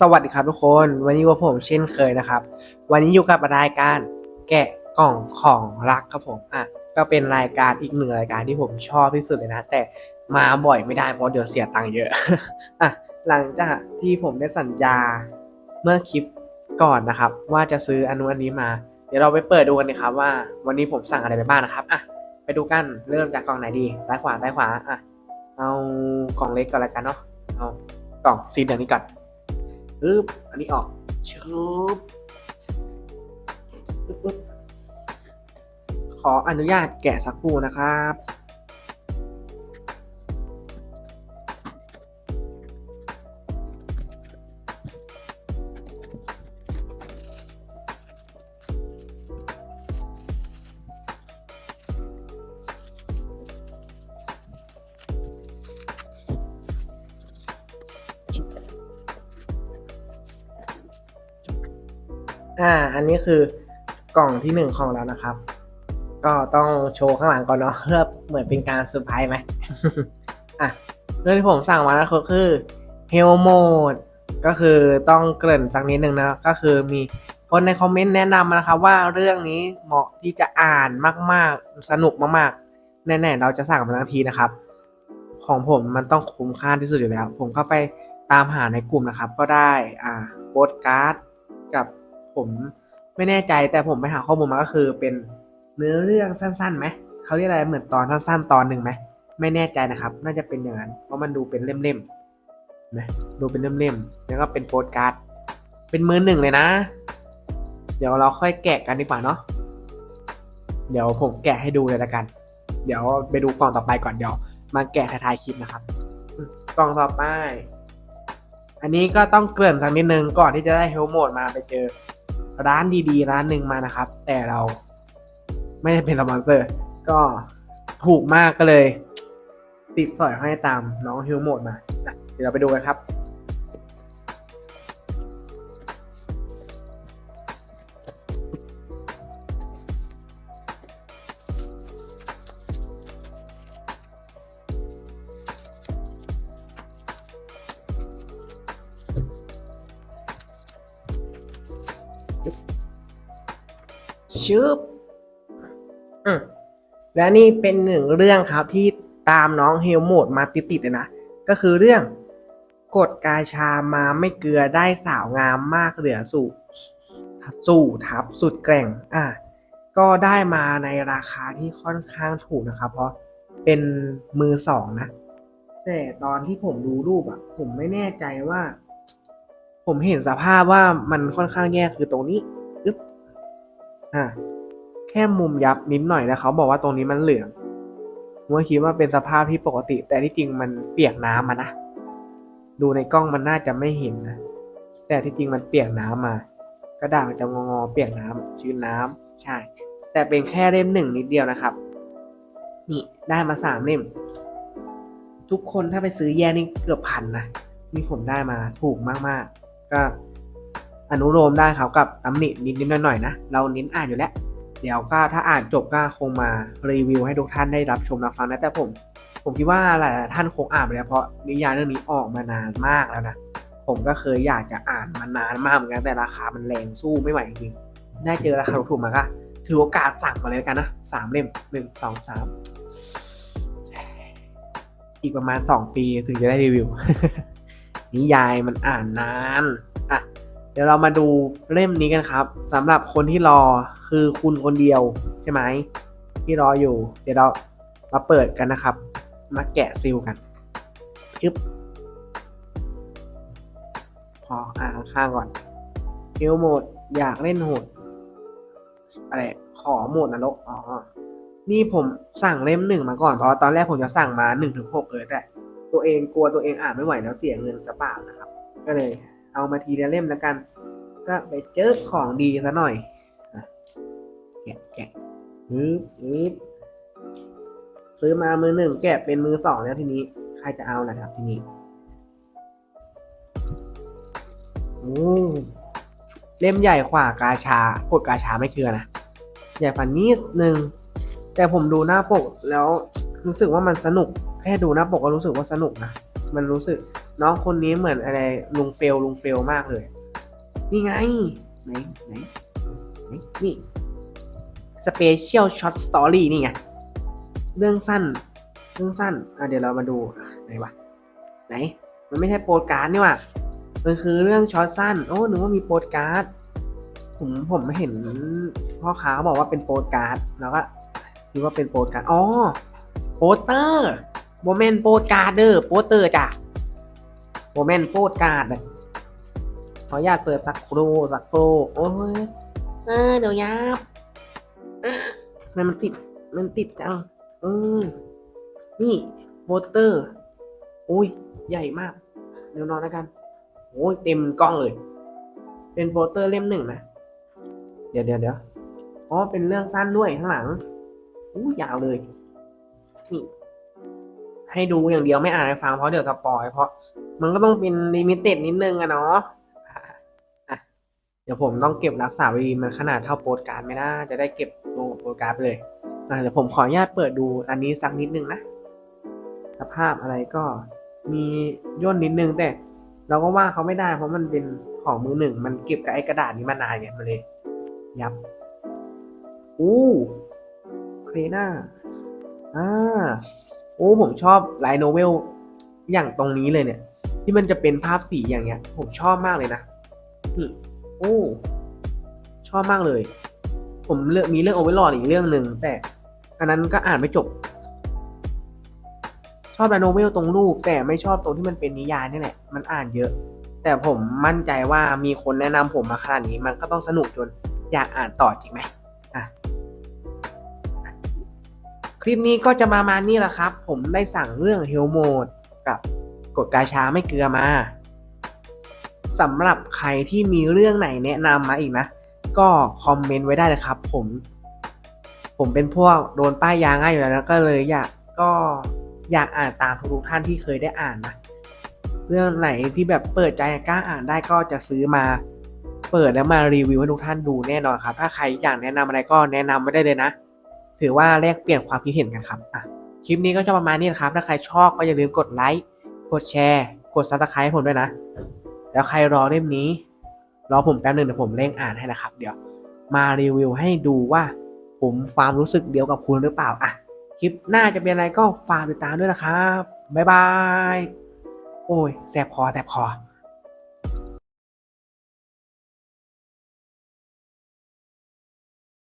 สวัสดีครับทุกคนวันนี้ว่าผมเช่นเคยนะครับ วันนี้อยู่กับรายการแกะกล่องของรักครับผมอะก็เป็นรายการอีกหนึ่งรายการที่ผมชอบที่สุดเลยนะ แต่มาบ่อยไม่ได้เพราะเดี๋ยวเสียตังค์เยอะอะหลังจากที่ผมได้สัญญาเมื่อคลิปก่อนนะครับ ว่าจะซื้ออันนู้นอันนี้มา เดี๋ยวเราไปเปิดดูกันนะครับว่า วันนี้ผมสั่งอะไรไปบ้างนะครับอะไปดูกันเริ่มจากกล่องไหนดีซ้ายขวาซ้ายขวาอะเอากล่องเล็กก่อนละกันเนาะเอากล่องสีเหลืองนี้ก่อน ปึ๊บอันนี้ออกชุบปึ๊บขออนุญาตแกะสักครู่นะครับ อ่า อันนี้คือกล่องที่หนึ่งของเรานะครับ ก็ต้องโชว์ข้างหลังก่อนเนาะเพื่อเหมือนเป็นการเซอร์ไพรส์ไหมอะเรื่องที่ผมสั่งมานะก็คือ h e l m o d ก็คือต้องเกริ่นสักนิดนึงนะก็คือมีคนในคอมเมนต์แนะนำนะครับว่าเรื่องนี้เหมาะที่จะอ่านมากๆ สนุกมากๆแน่ๆเราจะสั่งมาทั้งทีนะครับ ของผมมันต้องคุ้มค่าที่สุดอยู่แล้ว ผมเข้าไปตามหาในกลุ่มนะครับ ก็ได้อ่าโปสการ์ดกับ ผมไม่แน่ใจแต่ผมไปหาข้อมูลมาก็คือเป็นเนื้อเรื่องสั้นๆไหมเขาเรียกอะไรเหมือนตอนสั้นๆตอนหนึ่งไหมไม่แน่ใจนะครับ น่าจะเป็นอย่างนั้นเพราะมันดูเป็นเล่มๆนะดูเป็นเล่มๆแล้วก็เป็นโปสการ์ดเป็นมือหนึ่งเลยนะ เดี๋ยวเราค่อยแกะกันดีกว่าเนาะเดี๋ยวผมแกะให้ดูเลยละกัน เดี๋ยวไปดูกล่องต่อไปก่อนเดี๋ยวมาแกะท้ายคลิปนะครับกล่องต่อไป อันนี้ก็ต้องเกริ่นสักนิดนึงก่อนที่จะได้เฮลโหมดมาไปเจอ ร้านดีๆ ร้านหนึ่งมานะครับ แต่เราไม่ได้เป็นสปอนเซอร์ ก็ถูกมากก็เลย ติดสอยให้ตามน้องเฮลโหมดมาเดี๋ยวเราไปดูกันครับ ชึบอืมและนี่เป็นหนึ่งเรื่องครับที่ตามน้องเฮลโมดมาติดๆเลยนะ ก็คือเรื่องกดกายชามาไม่เกลือได้สาวงามมากเหลือสู่สู่ทับสุดแกร่ง อะก็ได้มาในราคาที่ค่อนข้างถูกนะครับ เพราะเป็นมือสองนะ แต่ตอนที่ผมดูรูปอะผมไม่แน่ใจว่า ผมเห็นสภาพว่ามันค่อนข้างแย่คือตรงนี้ อะแค่มุมยับนิดหน่อยนะเขาบอกว่าตรงนี้มันเหลืองผมก็คิดว่าเป็นสภาพที่ปกติ แต่ที่จริงมันเปียกน้ำมานะดูในกล้องมันน่าจะไม่เห็นนะแต่ที่จริงมันเปียกน้ำมากระดาษมันจะงอๆเปียกน้ำชื้นน้ำใช่ แต่เป็นแค่เล่มหนึ่งนิดเดียวนะครับ นี่ได้มาสามเล่ม ทุกคนถ้าไปซื้อแยกนี่เกือบพันนะนี่ผมได้มาถูกมากๆ ก็ อนุโลมได้ครับกับตำหนินิดๆหน่อยๆนะเราเน้นอ่านอยู่แล้ว เดี๋ยวก็ถ้าอ่านจบก็คงมารีวิวให้ทุกท่านได้รับชมรับฟังนะแต่ผม ผมคิดว่าหลายท่านคงอ่านไปแล้วเพราะนิยายเรื่องนี้ออกมานานมากแล้วนะผมก็เคยอยากจะอ่านมานานมากเหมือนกันแต่ราคามันแรงสู้ไม่ไหวจริงๆได้เจอราคาถูกๆมาก็ถือโอกาสสั่งมาเลยกันนะสามเล่มหนึ่งสองสามอีกประมาณสองปีถึงจะได้รีวิวนิยายมันอ่านนาน เดี๋ยวเรามาดูเล่มนี้กันครับสำหรับคนที่รอคือคุณคนเดียวใช่ไหมที่รออยู่ เดี๋ยวเรามาเปิดกันนะครับ มาแกะซีลกันยึบพออ่านข้างก่อนเฮลโหมดอยากเล่นโหดอะไรขอโหมดนรกอ๋อนี่ผมสั่งเล่มหนึ่งมาก่อนเพราะตอนแรกผมจะสั่งมาหนึ่งถึงหกเลยแต่ ตัวเองกลัวตัวเองอ่านไม่ไหวแล้วเสียเงินสเปล่านะครับ ก็เลย เอามาทีละเล่มแล้วกัน ก็ไปเจอของดีซะหน่อยแกะแกะปึ๊บปึ๊บซื้อมามือหนึ่งแกะเป็นมือสองแล้วทีนี้ ใครจะเอาล่ะครับทีนี้โอ้เล่มใหญ่กว่ากาชากดกาชาไม่เคือนะใหญ่กว่านิดนึงแต่ผมดูหน้าปกแล้วรู้สึกว่ามันสนุก แค่ดูหน้าปกก็รู้สึกว่าสนุกนะมันรู้สึก น้องคนนี้เหมือนอะไรลุงเฟลลุงเฟลมากเลย นี่ไง ไหนไหนไหนนี่ Special Short Story นี่ไง เรื่องสั้น เรื่องสั้น อะเดี๋ยวเรามาดูไหนวะไหน มันไม่ใช่โปรดการ์ดนี่ว่ามันคือเรื่องช็อตสั้น โอ้หนึกว่ามีโปรดการ์ดผมผมเห็นพ่อค้าเขาบอกว่าเป็นโปรดการ์ดแล้วก็คิดว่าเป็นโปรดการ์ดอ๋อโปสเตอร์โมเมนต์โปรดการ์ดเด้อโปสเตอร์จ้ะ โมเมนต์โปรดการ์ดอะขออนุญาตเปิดสักครู่สักครู่โอ้ยเออเดี๋ยวยับเอ้อทำไมมันติดมันติดจังเออนี่โปสเตอร์โอ้ยใหญ่มาก เดี๋ยวนอนแล้วกันโอ้ยเต็มกล้องเลย เป็นโปสเตอร์เล่มหนึ่งนะ เดี๋ยวเดี๋ยวเดี๋ยวอ๋อเป็นเรื่องสั้นด้วยข้างหลังอู้ยาวเลย นี่ ให้ดูอย่างเดียวไม่อ่านให้ฟังเพราะเดี๋ยวสปอยเพราะ มันก็ต้องเป็นลิมิเต็ดนิดนึงอะเนาะเดี๋ยวผมต้องเก็บรักษาว้ดีมันขนาดเท่าโปสการ์ดไม่น่าจะได้เก็บลงโปสการ์ดไปเลยเดี๋ยวผมขออนุญาตเปิดดูอันนี้สักนิดนึงนะสภาพอะไรก็มีย่นนิดนึงแต่ เราก็ว่าเขาไม่ได้เพราะมันเป็นของมือหนึ่ง มันเก็บกับไอ้กระดาษนี้มานานเนี่ยมันเลย ยับ อู้เครน่าอ่าโอ้ผมชอบไลน์โนเวลอย่างตรงนี้เลยเนี่ย ที่มันจะเป็นภาพสีอย่างเงี้ย ผมชอบมากเลยนะโอ้ชอบมากเลย ผมเลือกมีเรื่องโอเวอร์ลอดอีกเรื่องหนึ่งแต่อันนั้นก็อ่านไม่จบ ชอบไลน์โนเวลตรงรูป แต่ไม่ชอบตรงที่มันเป็นนิยายนี่แหละมันอ่านเยอะ แต่ผมมั่นใจว่ามีคนแนะนำผมมาขนาดนี้มันก็ต้องสนุกจนอยากอ่านต่อจริงไหมอะคลิปนี้ก็จะมามานี่แหละครับ ผมได้สั่งเรื่องเฮลโมดกับ กดกาชาไม่เกลือมาสำหรับใครที่มีเรื่องไหนแนะนำมาอีกนะ ก็คอมเมนต์ไว้ได้เลยครับผม ผมเป็นพวกโดนป้ายยาง่ายอยู่แล้วก็เลยอยากก็อยากอ่านตามทุกท่านที่เคยได้อ่านนะ เรื่องไหนที่แบบเปิดใจกล้าอ่านได้ก็จะซื้อมา เปิดแล้วมารีวิวให้ทุกท่านดูแน่นอนครับ ถ้าใครอยากแนะนำอะไรก็แนะนำไว้ได้เลยนะ ถือว่าแลกเปลี่ยนความคิดเห็นกันครับอะคลิปนี้ก็จะประมาณนี้นะครับ ถ้าใครชอบก็อย่าลืมกดไลค์ กดแชร์ กดซับสไครต์ให้ผมด้วยนะ แล้วใครรอเล่มนี้ รอผมแป๊บหนึ่งเดี๋ยวผมเร่งอ่านให้นะครับ เดี๋ยวมารีวิวให้ดูว่า ผมความรู้สึกเดียวกับคุณหรือเปล่าอะคลิปหน้าจะเป็นอะไรก็ฝากติดตามด้วยนะครับบ๊ายบาย โอ้ยแสบคอแสบคอ